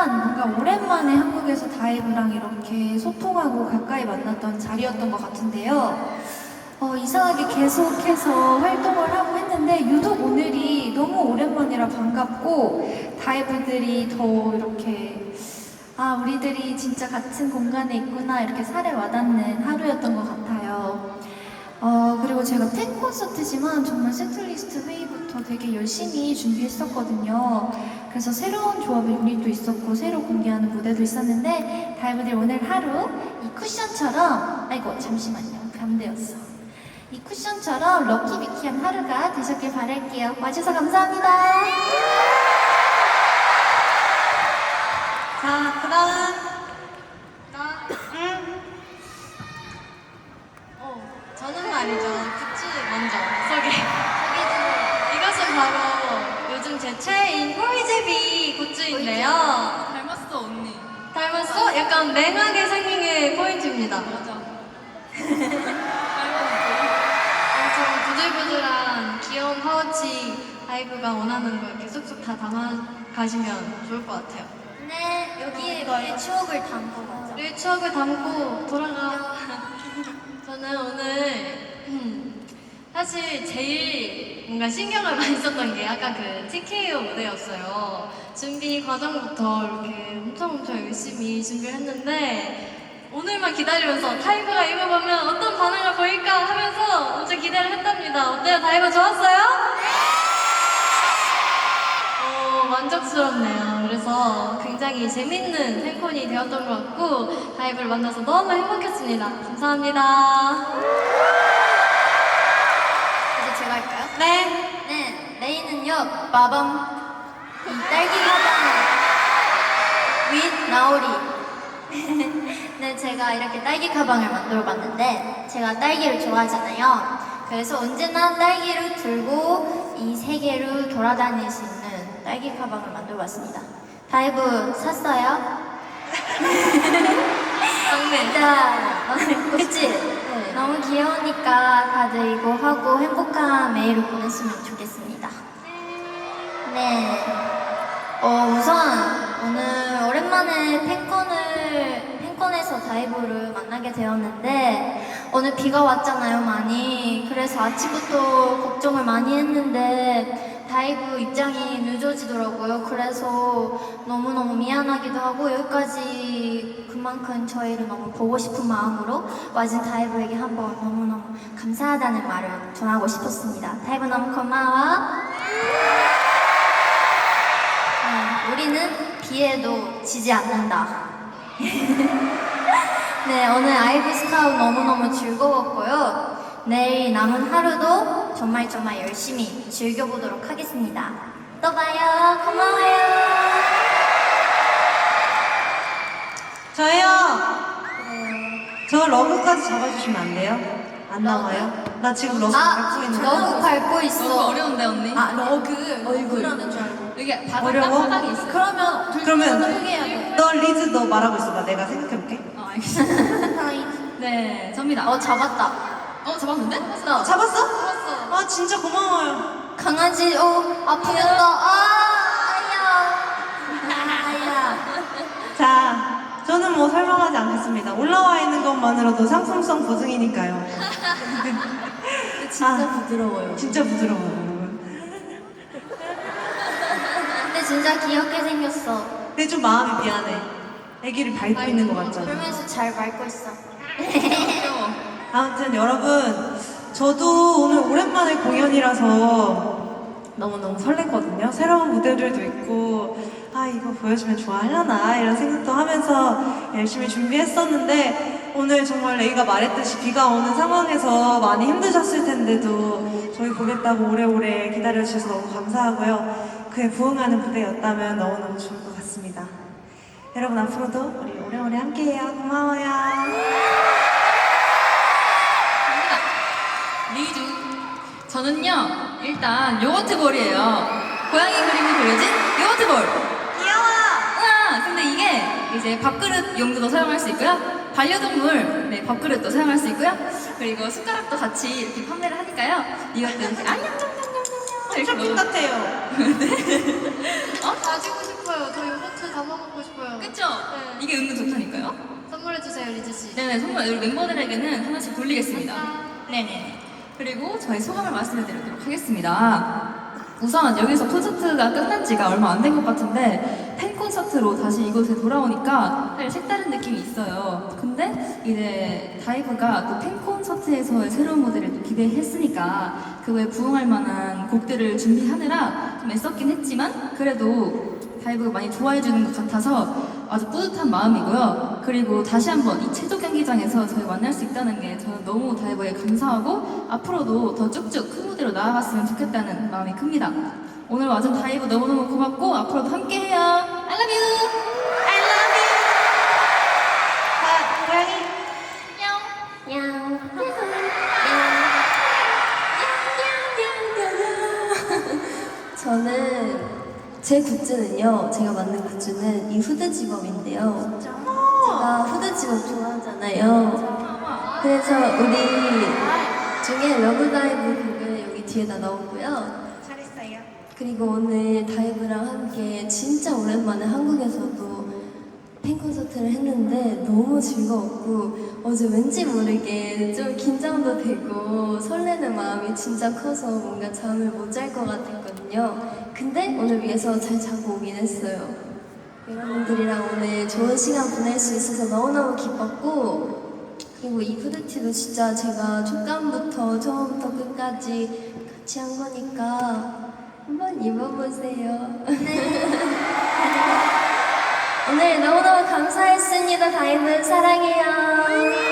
일단 뭔가 오랜만에 한국에서 다이브랑 이렇게 소통하고 가까이 만났던 자리였던 것 같은데요. 어, 이상하게 계속해서 활동을 하고 했는데 유독 오늘이 너무 오랜만이라 반갑고 다이브들이 더 이렇게 아 우리들이 진짜 같은 공간에 있구나 이렇게 살에 와닿는 하루였던 것 같아요. 어 그리고 제가 팬 콘서트지만 정말 세트리스트 회의부터 되게 열심히 준비했었거든요. 그래서 새로운 조합의 유닛도 있었고 새로 공개하는 무대도 있었는데 다이브들 오늘 하루 이 쿠션처럼 아이고 잠시만요 감대였어. 이 쿠션처럼 럭키비키한 하루가 되셨길 바랄게요. 와주셔서 감사합니다. 자, 그 다음. 저는 말이죠. 굿즈 먼저 소개. 이것은 바로 요즘 제 최애인 호이제비 굿즈인데요. 닮았어 언니. 닮았어? 약간 맹하게 생긴 게 포인트입니다. 맞아. 엄청 부들부들한 귀여운 파우치 아이브가 원하는 걸 이렇게 쏙쏙 다 담아가시면 좋을 것 같아요. 네 여기에 너의 추억을 담고 가자. 우리 추억을 담고 돌아가. 저는 오늘 음, 사실 제일 뭔가 신경을 많이 썼던 게 아까 그 TKO 무대였어요. 준비 과정부터 이렇게 엄청 엄청 열심히 준비를 했는데 오늘만 기다리면서 다이버가 입어보면 어떤 반응을 보일까 하면서 엄청 기대를 했답니다. 어때요? 다이버 좋았어요? 어, 만족스럽네요. 그래서 굉장히 재밌는 팬콘이 되었던 것 같고 다이브를 만나서 너무 행복했습니다. 감사합니다. 이제 제가 할까요? 네. 네, 레이는요, 빠밤. 이 딸기 가방 윗 나오리. 네, 제가 이렇게 딸기 가방을 만들어 봤는데, 제가 딸기를 좋아하잖아요. 그래서 언제나 딸기를 들고 이 세계를 돌아다닐 수 있는 딸기 가방을 만들어 봤습니다. 다이브 샀어요? 막내. 진짜, 그치? 너무 귀여우니까 다들 이거 하고 행복한 매일을 보냈으면 좋겠습니다. 네. 어, 우선 오늘 오랜만에 팬콘을, 팬콘에서 다이브를 만나게 되었는데 오늘 비가 왔잖아요, 많이. 그래서 아침부터 걱정을 많이 했는데 다이브 입장이 늦어지더라고요. 그래서 너무너무 미안하기도 하고 여기까지 그만큼 저희를 너무 보고 싶은 마음으로 와준 다이브에게 한번 너무너무 감사하다는 말을 전하고 싶었습니다. 다이브 너무 고마워. 네, 우리는 비에도 지지 않는다. 네, 오늘 아이브 스카웃 너무너무 즐거웠고요. 내일 남은 하루도 정말 정말 열심히 즐겨보도록 하겠습니다. 또 봐요. 고마워요. 저요. 저 러브까지 잡아주시면 안 돼요? 안 나와요? 나 지금 러브 아, 밟고 있는데. 너무 밟고 너무 있어. 어려운데 언니? 아, 러그. 얼굴. 이게 바닥 어려워? 바닥에 있어. 그러면 둘 그러면 중에 해야 돼. 너 리즈 너 말하고 있어. 나 내가 생각해볼게. 어 알겠어. 네, 접니다. 어, 잡았다. 어 잡았는데? 잡았어. 잡았어? 잡았어. 아 진짜 고마워요. 강아지, 어, 아프겠다. 아, 아야. 아야. 자, 저는 뭐 설명하지 않겠습니다. 올라와 있는 것만으로도 상품성 보증이니까요. 진짜 아. 부드러워요. 진짜 부드러워요, 여러분. 근데 진짜 귀엽게 생겼어. 근데 좀 마음이 미안해. 아기를 밟고 있는 것 같잖아. 그러면서 잘 밟고 있어. 아무튼 여러분, 저도 오늘 오랜만에 공연이라서 너무너무 설렜거든요. 새로운 무대들도 있고, 아, 이거 보여주면 좋아하려나, 이런 생각도 하면서 열심히 준비했었는데, 오늘 정말 레이가 말했듯이 비가 오는 상황에서 많이 힘드셨을 텐데도 저희 보겠다고 오래오래 기다려주셔서 너무 감사하고요. 그에 부응하는 무대였다면 너무너무 좋을 것 같습니다. 여러분, 앞으로도 우리 오래오래 함께해요. 고마워요. 리주. 저는요 일단 요거트 볼이에요. 고양이 그림이 그려진 요거트 볼. 귀여워! 우와! 근데 이게 이제 밥그릇 용도도 사용할 수 있고요. 반려동물 네, 밥그릇도 사용할 수 있고요. 그리고 숟가락도 같이 이렇게 판매를 하니까요. 이것도 이렇게 안녕냥냥냥냥 이렇게 홈쇼핑 넣어. 같아요. 어? 가지고 싶어요. 저 요거트 다 먹고 싶어요. 그쵸? 이게 은근 좋다니까요? 선물해 주세요, 리즈 씨. 네네, 선물 우리 멤버들에게는 하나씩 돌리겠습니다. 네네. 그리고 저희 소감을 말씀해 드리도록 하겠습니다. 우선 여기서 콘서트가 끝난 지가 얼마 안 된 것 같은데 팬 콘서트로 다시 이곳에 돌아오니까 색다른 느낌이 있어요. 근데 이제 다이브가 또 팬 콘서트에서의 새로운 무대를 또 기대했으니까 그거에 부응할 만한 곡들을 준비하느라 좀 애썼긴 했지만 그래도 다이브가 많이 좋아해 주는 것 같아서 아주 뿌듯한 마음이고요. 그리고 다시 한번 이 체조 경기장에서 저희 만날 수 있다는 게 저는 너무 다이버에 감사하고 앞으로도 더 쭉쭉 큰 무대로 나아갔으면 좋겠다는 마음이 큽니다. 오늘 와준 다이브 너무너무 고맙고 앞으로도 함께해요. I love you. I love you. 아, 고양이. 저는 제 굿즈는요. 제가 만든 굿즈는 이 후드 집업인데요. 제가 후드 집업 좋아하잖아요. 그래서 우리 중에 러브다이브 곡을 여기 뒤에다 넣었고요. 잘했어요. 그리고 오늘 다이브랑 함께 진짜 오랜만에 한국에서도 팬 콘서트를 했는데 너무 즐거웠고 어제 왠지 모르게 좀 긴장도 되고 설레는 마음이 진짜 커서 뭔가 잠을 못 잘 것 같았거든요. 근데 오늘 위해서 잘 자고 오긴 했어요. 여러분들이랑 오늘 좋은 시간 보낼 수 있어서 너무너무 기뻤고 그리고 이 후드티도 진짜 제가 촉감부터 처음부터 끝까지 같이 한 거니까 한번 입어보세요. 오늘 너무너무 감사했습니다. 다이브 사랑해요.